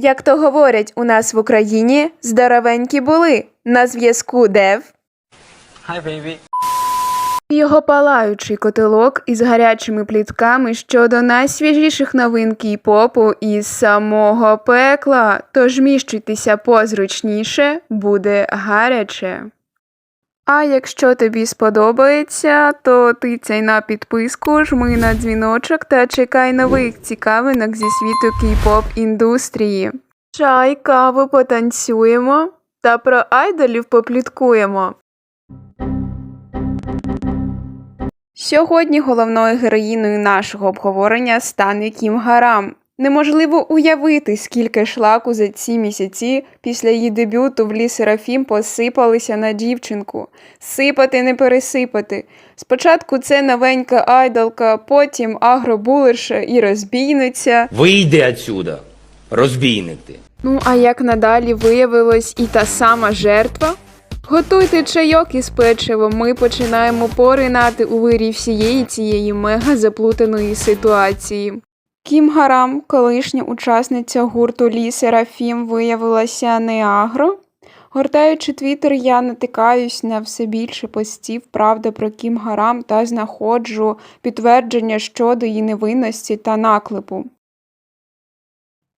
Як то говорять у нас в Україні, здоровенькі були. На зв'язку Дев. Hi, baby. Його палаючий котелок із гарячими плітками щодо найсвіжіших новин кей-попу із самого пекла. Тож міщуйтеся позручніше, буде гаряче. А якщо тобі сподобається, то тицяй на підписку, жми на дзвіночок та чекай нових цікавинок зі світу кей-поп індустрії. Чай, каву потанцюємо та про айдолів попліткуємо. Сьогодні головною героїною нашого обговорення стане Кім Гарам. Неможливо уявити, скільки шлаку за ці місяці після її дебюту в лі Серафім посипалися на дівчинку. Сипати не пересипати. Спочатку це новенька айдолка, потім агробулерша і розбійниця. Вийди отсюда, розбійник ти. Ну а як надалі виявилось і та сама жертва? Готуйте чайок із печивом, ми починаємо поринати у вирі всієї цієї мега заплутаної ситуації. Кім Гарам, колишня учасниця гурту Лі Серафім, виявилася не агро. Гортаючи твіттер, я натикаюсь на все більше постів правди про Кім Гарам та знаходжу підтвердження щодо її невинності та наклепу.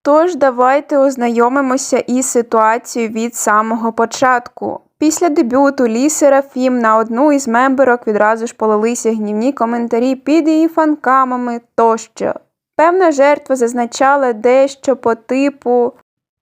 Тож давайте ознайомимося із ситуацією від самого початку. Після дебюту Лі Серафім на одну із мемберок відразу ж полилися гнівні коментарі під її фанкамами тощо. Певна жертва зазначала дещо по типу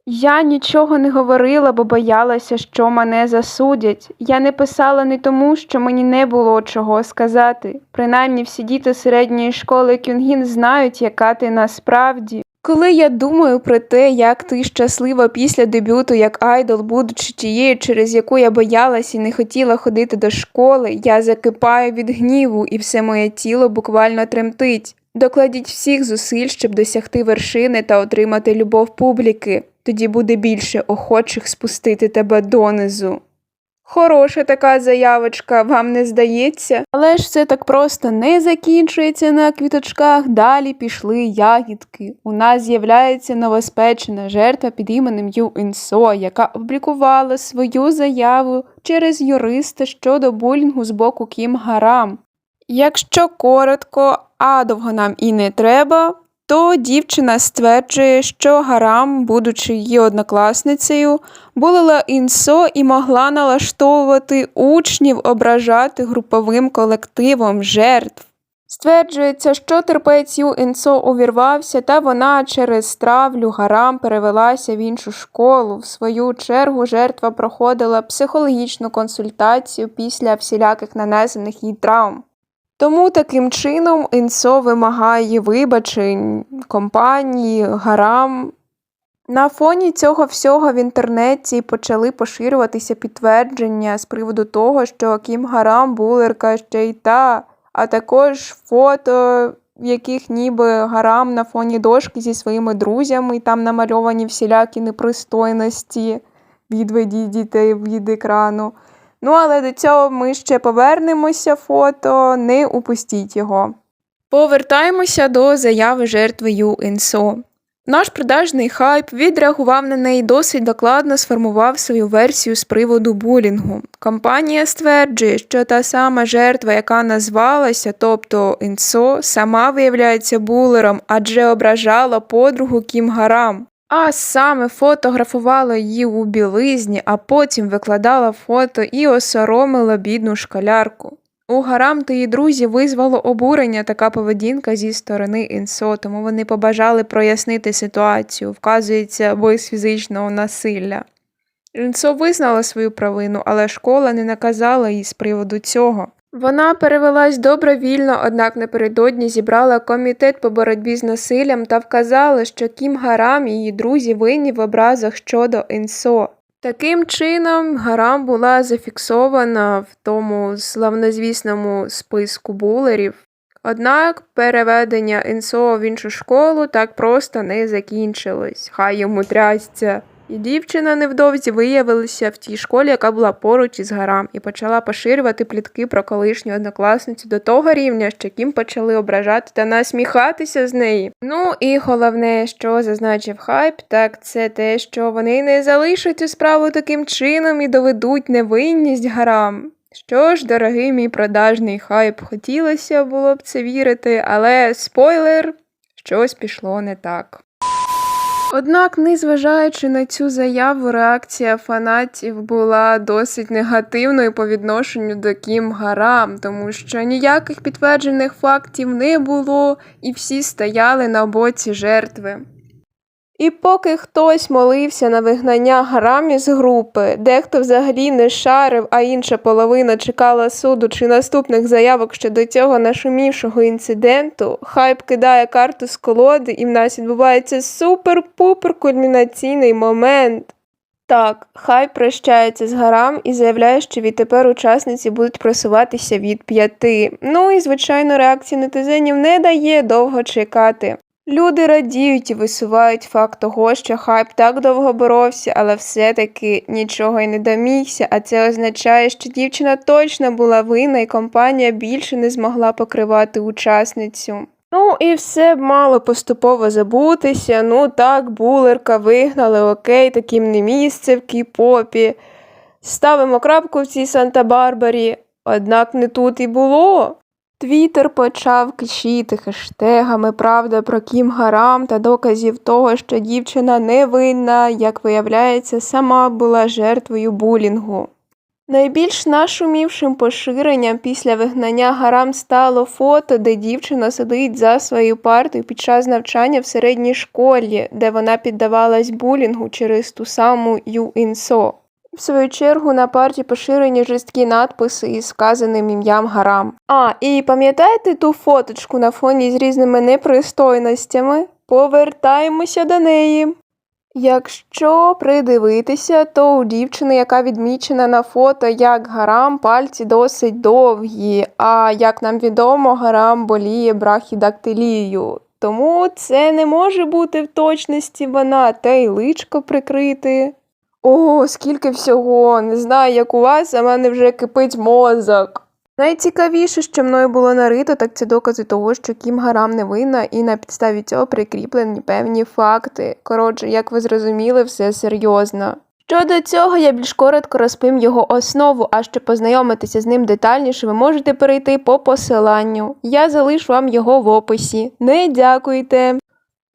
Я нічого не говорила, бо боялася, що мене засудять. Я не писала не тому, що мені не було чого сказати. Принаймні всі діти середньої школи Кюнгін знають, яка ти насправді. Коли я думаю про те, як ти щаслива після дебюту як айдол, будучи тією, через яку я боялась і не хотіла ходити до школи, я закипаю від гніву, і все моє тіло буквально тремтить. Докладіть всіх зусиль, щоб досягти вершини та отримати любов публіки. Тоді буде більше охочих спустити тебе донизу. Хороша така заявочка, вам не здається? Але ж все так просто не закінчується на квіточках. Далі пішли ягідки. У нас з'являється новоспечена жертва під іменем Ю Інсо, яка опублікувала свою заяву через юриста щодо булінгу з боку Кім Гарам. Якщо коротко, а довго нам і не треба, то дівчина стверджує, що Гарам, будучи її однокласницею, булила інсо і могла налаштовувати учнів ображати груповим колективом жертв. Стверджується, що терпець Ю Інсо увірвався, та вона через травлю Гарам перевелася в іншу школу. В свою чергу жертва проходила психологічну консультацію після всіляких нанесених їй травм. Тому таким чином Інсо вимагає вибачень компанії, гарам. На фоні цього всього в інтернеті почали поширюватися підтвердження з приводу того, що Кім Гарам булерка ще й та, а також фото, в яких ніби Гарам на фоні дошки зі своїми друзями, і там намальовані всілякі непристойності. Відведіть дітей від екрану. Ну, але до цього ми ще повернемося фото, не упустіть його. Повертаємося до заяви жертви Ю Інсо. Наш продажний хайп відреагував на неї досить докладно сформував свою версію з приводу булінгу. Компанія стверджує, що та сама жертва, яка назвалася, тобто Інсо, сама виявляється булером, адже ображала подругу Кім Гарам. А саме фотографувала її у білизні, а потім викладала фото і осоромила бідну школярку. У Гарам та її друзі визвало обурення така поведінка зі сторони Інсо, тому вони побажали прояснити ситуацію, вказується без фізичного насилля. Інсо визнала свою провину, але школа не наказала їй з приводу цього. Вона перевелась добровільно, однак напередодні зібрала комітет по боротьбі з насиллям та вказала, що Кім Гарам і її друзі винні в образах щодо Інсо. Таким чином, Гарам була зафіксована в тому славнозвісному списку булерів. Однак переведення Інсо в іншу школу так просто не закінчилось. Хай йому трясця. І дівчина невдовзі виявилася в тій школі, яка була поруч із гарам, і почала поширювати плітки про колишню однокласницю до того рівня, що Кім почали ображати та насміхатися з неї. Ну і головне, що зазначив хайп, так це те, що вони не залишать цю справу таким чином і доведуть невинність гарам. Що ж, дорогий мій продажний хайп, хотілося було б це вірити, але спойлер, щось пішло не так. Однак, незважаючи на цю заяву, реакція фанатів була досить негативною по відношенню до Кім Гарам, тому що ніяких підтверджених фактів не було, і всі стояли на боці жертви. І поки хтось молився на вигнання Гарам із групи, дехто взагалі не шарив, а інша половина чекала суду чи наступних заявок щодо цього нашумівшого інциденту, хайп кидає карту з колоди, і в нас відбувається супер-пупер кульмінаційний момент. Так, хайп прощається з гарам і заявляє, що відтепер учасниці будуть просуватися від п'яти. Ну і звичайно, реакція нетизенів не дає довго чекати. Люди радіють і висувають факт того, що хайп так довго боровся, але все-таки нічого й не домігся, а це означає, що дівчина точно була винна і компанія більше не змогла покривати учасницю. Ну і все б мало поступово забутися. Ну так, булерка вигнали, окей, таким не місце в кей-попі. Ставимо крапку в цій Санта-Барбарі, однак не тут і було. Твіттер почав кишіти хештегами правда про Кім Гарам та доказів того, що дівчина невинна, як виявляється, сама була жертвою булінгу. Найбільш нашумівшим поширенням після вигнання Гарам стало фото, де дівчина сидить за своєю партою під час навчання в середній школі, де вона піддавалась булінгу через ту саму Ю Інсо. В свою чергу на парті поширені жорсткі надписи із сказаним ім'ям Гарам. А, і пам'ятаєте ту фоточку на фоні з різними непристойностями? Повертаємося до неї. Якщо придивитися, то у дівчини, яка відмічена на фото як гарам, пальці досить довгі, а як нам відомо, гарам боліє брахідактилією. Тому це не може бути в точності вона, та й личко прикрити. О, скільки всього! Не знаю, як у вас, а в мене вже кипить мозок. Найцікавіше, що мною було нарито, так це докази того, що Кім Гарам не винна, і на підставі цього прикріплені певні факти. Коротше, як ви зрозуміли, все серйозно. Щодо цього, я більш коротко розповім його основу, а щоб познайомитися з ним детальніше, ви можете перейти по посиланню. Я залишу вам його в описі. Не дякуйте!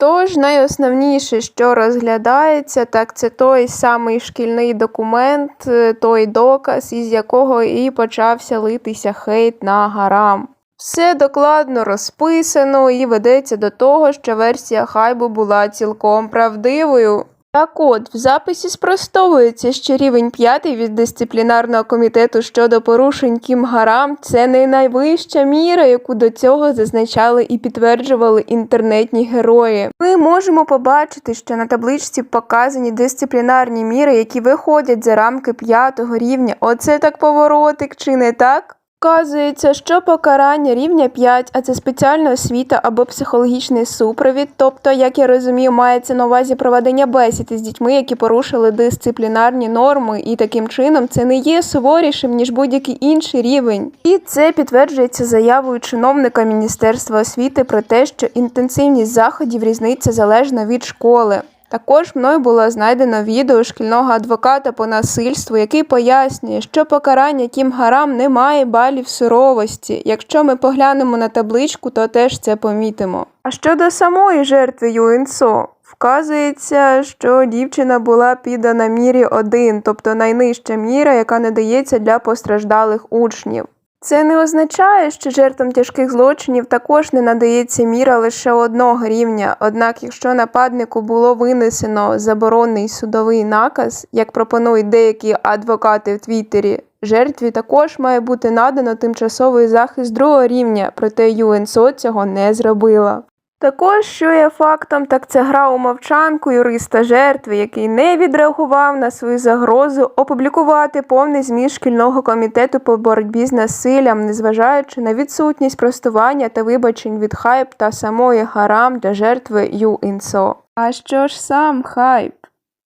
Тож найосновніше, що розглядається, так це той самий шкільний документ, е, той доказ, із якого і почався литися хейт на гарам. Все докладно розписано і ведеться до того, що версія хайбу була цілком правдивою. Так от, в записі спростовується, що рівень 5 від дисциплінарного комітету щодо порушень Кім Гарам це не найвища міра, яку до цього зазначали і підтверджували інтернетні герої. Ми можемо побачити, що на табличці показані дисциплінарні міри, які виходять за рамки п'ятого рівня. Оце так поворотик, чи не так? Вказується, що покарання рівня 5, а це спеціальна освіта або психологічний супровід, тобто, як я розумію, мається на увазі проведення бесід із дітьми, які порушили дисциплінарні норми, і таким чином це не є суворішим, ніж будь-який інший рівень. І це підтверджується заявою чиновника Міністерства освіти про те, що інтенсивність заходів різниця залежно від школи. Також мною було знайдено відео шкільного адвоката по насильству, який пояснює, що покарання Кім Гарам не має балів суровості. Якщо ми поглянемо на табличку, то теж це помітимо. А щодо самої жертви Юінсо, вказується, що дівчина була піддана мірі 1, тобто найнижча міра, яка не дається для постраждалих учнів. Це не означає, що жертвам тяжких злочинів також не надається міра лише одного рівня. Однак, якщо нападнику було винесено заборонний судовий наказ, як пропонують деякі адвокати в Твіттері, жертві також має бути надано тимчасовий захист другого рівня, проте ЮНСО цього не зробила. Також, що є фактом, так це гра у мовчанку юриста жертви, який не відреагував на свою загрозу опублікувати повний зміст шкільного комітету по боротьбі з насиллям, незважаючи на відсутність простування та вибачень від хайп та самої гарам для жертви Ю Інсо. А що ж сам хайп?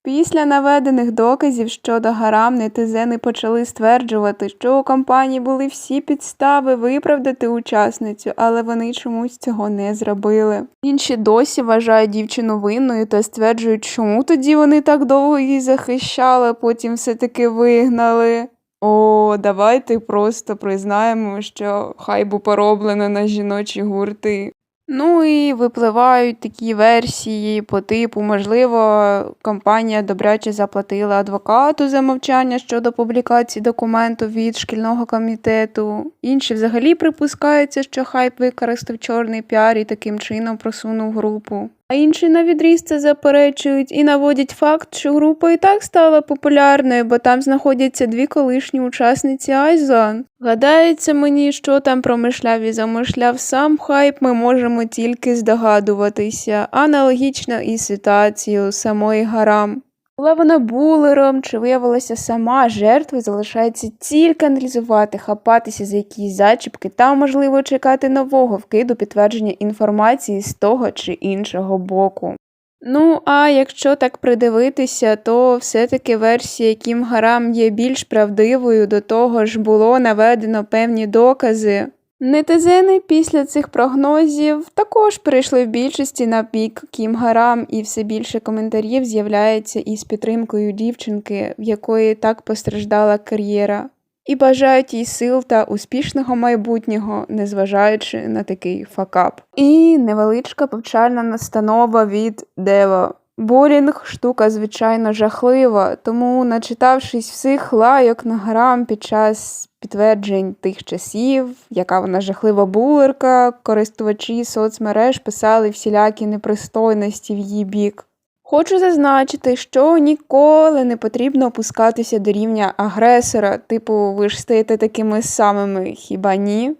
Після наведених доказів щодо гарам нетизени почали стверджувати, що у компанії були всі підстави виправдати учасницю, але вони чомусь цього не зробили. Інші досі вважають дівчину винною та стверджують, чому тоді вони так довго її захищали, потім все-таки вигнали. О, давайте просто признаємо, що хайбу пороблено на жіночі гурти. Ну і випливають такі версії по типу, можливо, компанія добряче заплатила адвокату за мовчання щодо публікації документу від шкільного комітету. Інші взагалі припускаються, що хайп використав чорний піар і таким чином просунув групу. А інші на відріз це заперечують і наводять факт, що група і так стала популярною, бо там знаходяться дві колишні учасниці Айзон. Гадається мені, що там промишляв і замишляв сам хайп, ми можемо тільки здогадуватися, аналогічно і ситуацію самої гарам. Була вона булером, чи виявилася сама жертвою, залишається тільки аналізувати, хапатися за якісь зачіпки та, можливо, чекати нового вкиду підтвердження інформації з того чи іншого боку. Ну, а якщо так придивитися, то все-таки версія Кім Гарам є більш правдивою, до того ж було наведено певні докази. Нетизени після цих прогнозів також перейшли в більшості на бік Кім Гарам, і все більше коментарів з'являється із підтримкою дівчинки, в якої так постраждала кар'єра, і бажають їй сил та успішного майбутнього, незважаючи на такий факап. І невеличка повчальна настанова від Дева. Булінг штука звичайно жахлива, тому, начитавшись всіх лайок на грам під час підтверджень тих часів, яка вона жахлива булерка, користувачі соцмереж писали всілякі непристойності в її бік. Хочу зазначити, що ніколи не потрібно опускатися до рівня агресора, типу, ви ж стаєте такими самими, хіба ні?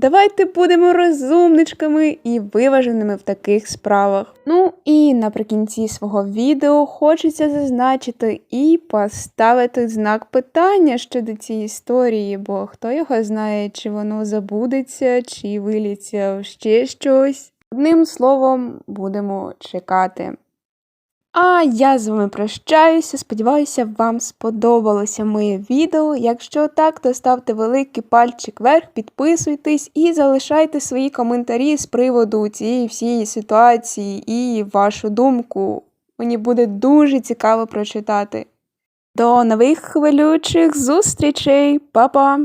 Давайте будемо розумничками і виваженими в таких справах. Ну і наприкінці свого відео хочеться зазначити і поставити знак питання щодо цієї історії, бо хто його знає, чи воно забудеться, чи виліться ще щось. Одним словом, будемо чекати. А я з вами прощаюся. Сподіваюся, вам сподобалося моє відео. Якщо так, то ставте великий пальчик вверх, підписуйтесь і залишайте свої коментарі з приводу цієї всієї ситуації і вашу думку. Мені буде дуже цікаво прочитати. До нових хвилюючих зустрічей, Па-па!